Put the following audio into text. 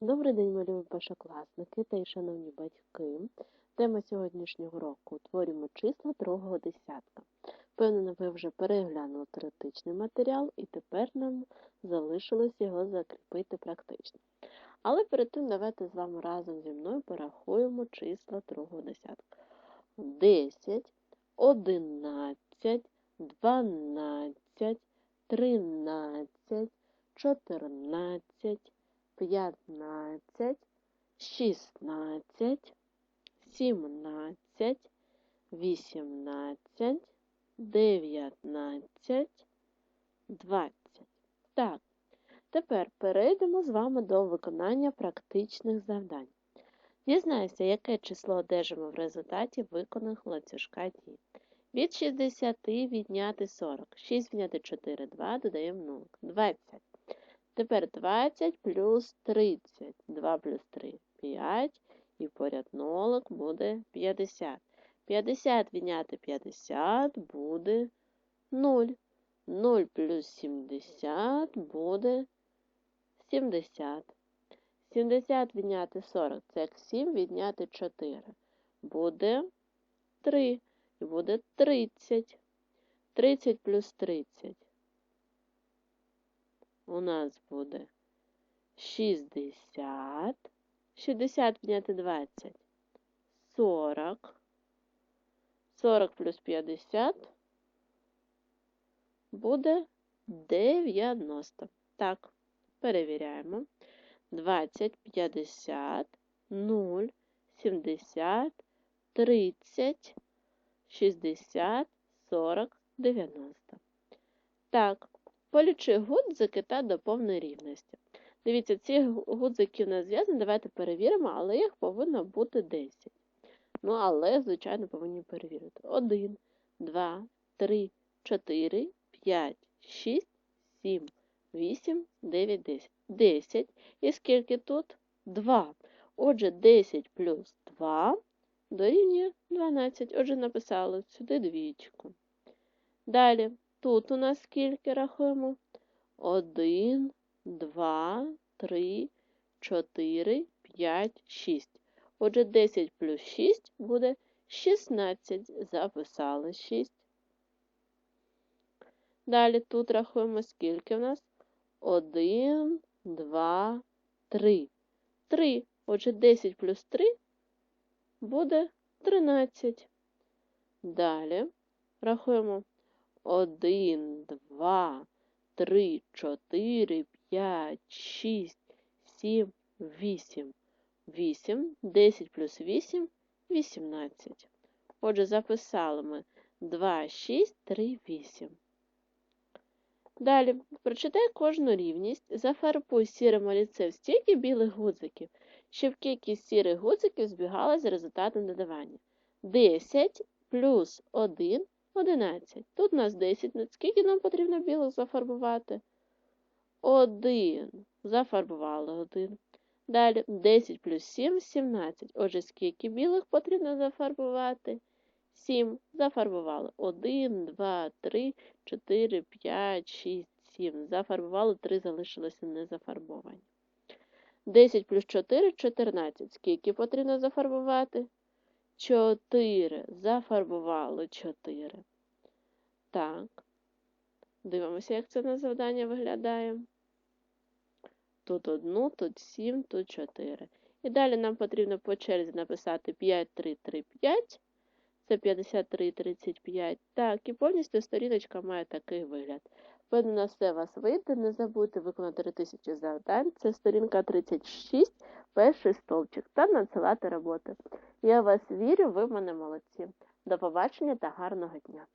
Добрий день, мої першокласники та й шановні батьки. Тема сьогоднішнього року утворюємо числа другого десятка. Впевнена, ви вже переглянули теоретичний матеріал і тепер нам залишилось його закріпити практично. Але перед тим давайте з вами разом зі мною порахуємо числа другого десятка. 10, 11, 12, 13, 14, 15, 16, 17, 18, 19, 20. Так, тепер перейдемо з вами до виконання практичних завдань. Дізнайся, яке число одержимо в результаті виконаних ланцюжка дій. Від 60 відняти 40. 6 відняти 4, 2, додаємо 0. 20. Тепер 20 плюс 30. 2 плюс 3 5. І поряд нолик буде 50. 50 відняти 50 буде 0. 0 плюс 70 буде 70. 70 відняти 40 це як 7 відняти 4. Буде 3. І буде 30. 30 плюс 30 у нас буде 60. 60 відняти 20. 40. 40 плюс 50 буде 90. Так, перевіряємо. 20, 50, 0, 70, 30, 60, 40, 90. Так, полічи гудзики та доповни рівності. Дивіться, ці гудзики в нас зв'язані, давайте перевіримо, але їх повинно бути 10. Ну, але, звичайно, повинні перевірити. 1, 2, 3, 4, 5, 6, 7, 8, 9, 10. 10. І скільки тут? 2. Отже, 10 плюс 2 дорівнює 12. Отже, написали сюди двічку. Далі, тут у нас скільки рахуємо? 1, 2, 3, 4, 5, 6. Отже, 10 плюс 6 буде 16. Записали 6. Далі тут рахуємо, скільки в нас? 1, 2, 3. 3. Отже, 10 плюс 3 буде 13. Далі рахуємо 1, 2, 3, 4, 5, 6, 7, 8. 8. 10 плюс 8 18. Отже, записали ми 2, 6, 3, 8. Далі, прочитай кожну рівність, зафарбуй сірим олівцем стільки білих гудзиків, щоб кількість сірих гудзиків збігала з результатом додавання. 10 плюс 1 11. Тут нас 10. Скільки нам потрібно білих зафарбувати? 1. Зафарбували 1. Далі 10 плюс 7 17. Отже, скільки білих потрібно зафарбувати? 7. Зафарбували 1, 2, 3, 4, 5, 6, 7. Зафарбували 3, залишилося незафарбовані. 10 плюс 4 14. Скільки потрібно зафарбувати? 4. Зафарбували 4. Так. Дивимося, як це на завдання виглядає. Тут 1, тут 7, тут 4. І далі нам потрібно по черзі написати 5, 3, 3, 5. Це 53 35. Так, і повністю сторіночка має такий вигляд. Певно, все вас вийде. Не забудьте виконати 3000 завдань. Це сторінка 36, перший столчик та надсилати роботи. Я вас вірю, ви в мене молодці. До побачення та гарного дня!